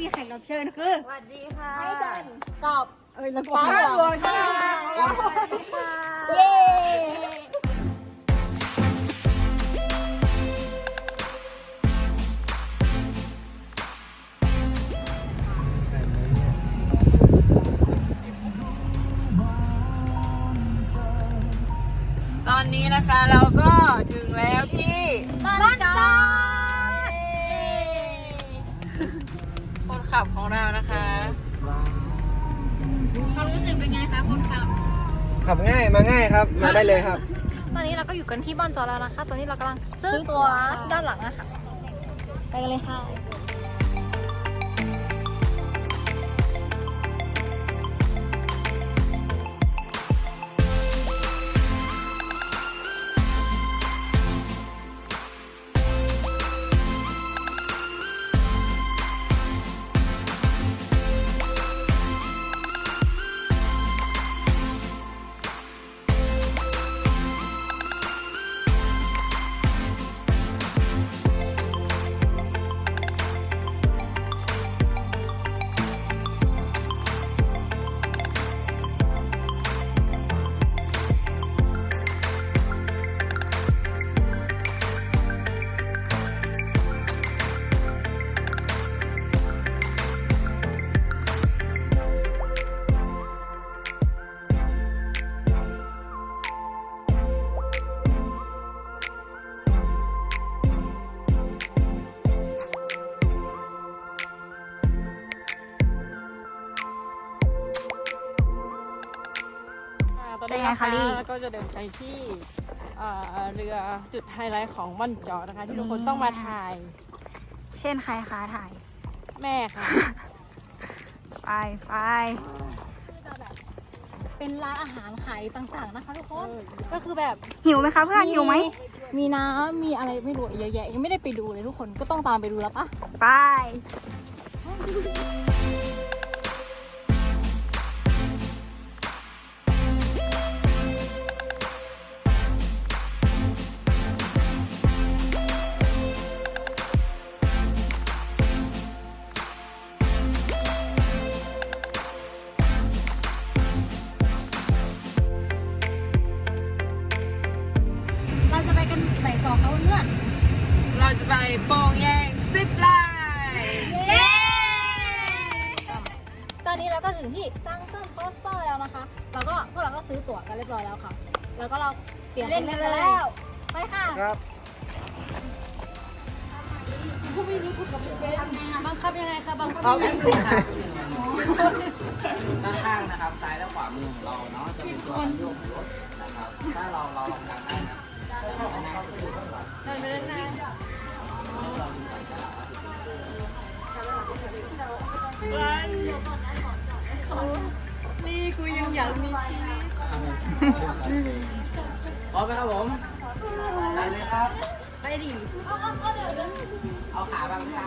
มีแขกรับเชิญคือสวัสดีค่ะไอเซนกับเอ้ยแล้วฟ้าฟ้าหหลลววงงใช่ไหมสวัสดีค่ะเย้ตอนนี้นะคะเราก็ถึงแล้วที่บ้านจอ คนขับของเรานะคะความรู้สึกเป็นไงคะคนขับ ขับง่ายมาง่ายครับ มาได้เลยครับ ตอนนี้เราก็อยู่กันที่บ้านจอแล้วนะคะ ตอนนี้เรากำลังซื้อตัวด้านหลังอะค่ะไปกันเลยค่ะ ตอนเป็นนี้ไงนะคะคะลี่แล้วก็จะเดินไปที่อ่าเรือจุดไฮไลท์ของม่อนจอนะคะ ที่ทุกคนต้องมาถ่าย เช่นใครคะถ่าย แม่ค่ะ ไปไปเป็นร้านอาหารขายต่างๆนะคะทุกคน ก็คือแบบหิวไหมคะเพื่อนหิวไหม มีน้ำมีอะไรไม่รู้เยอะแยะยังไม่ได้ไปดูเลยทุกคนก็ต้องตามไปดูแล้วปะไป จะไปกันไหนต่อคะเพื่อนเราจะไปโป่งแยงซิปไลน์ตอนนี้เราก็ถึงที่ซังเกิลโคสเตอร์แล้วนะคะแล้วก็พวกเราก็ซื้อตั๋วกันเรียบร้อยแล้วค่ะ แล้วก็เราเตรียมเล่นกันเลยแล้วไปค่ะครับบังคับยังไงคะบังคับเอายังไงด้านข้างนะครับซ้ายและขวามือของเราเนาะจะเป็นตัวคันโยกของรถนะครับถ้าเราเราลองดันได้ อยากมีพร้อมไหมครับผมไปเลยครับ ไปดิ เอาขาบางเท้า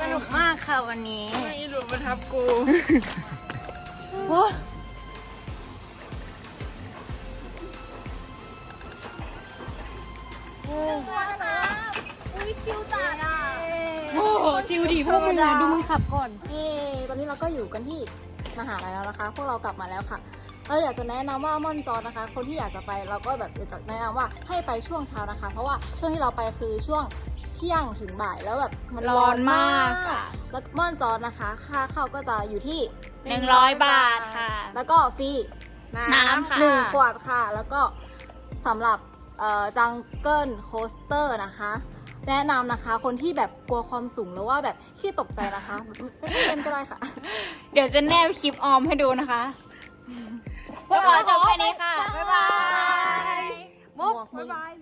สนุกมากค่ะวันนี้ไม่รู้มาทับกูอุ้ ชิวดีพวกมึงอะดูมึงขับก่อนเอ้ตอนนี้เราก็อยู่กันที่มหาลัยแล้วนะคะ พวกเรากลับมาแล้วค่ะ เราอยากจะแนะนำว่าม่อนจอนะคะ คนที่อยากจะไปเราก็แบบอยากจะแนะนำว่าให้ไปช่วงเช้านะคะ เพราะว่าช่วงที่เราไปคือช่วงเที่ยงถึงบ่ายแล้วแบบมันร้อนมากค่ะ แล้วม่อนจอนะคะ ค่าเข้าก็จะอยู่ที่หนึ่งร้อยบาทค่ะ แล้วก็ฟรีน้ำค่ะ หนึ่งขวดค่ะ แล้วก็สำหรับ จังเกิลโคสเตอร์นะคะ แนะนำนะคะ คนที่แบบกลัวความสูงหรือว่าแบบขี้ตกใจนะคะไม่ไม่เป็นก็ได้ค่ะ เดี๋ยวจะแนบคลิปออมให้ดูนะคะพวกเราจบแค่นี้ค่ะ บ๊ายบายบ๊ายบาย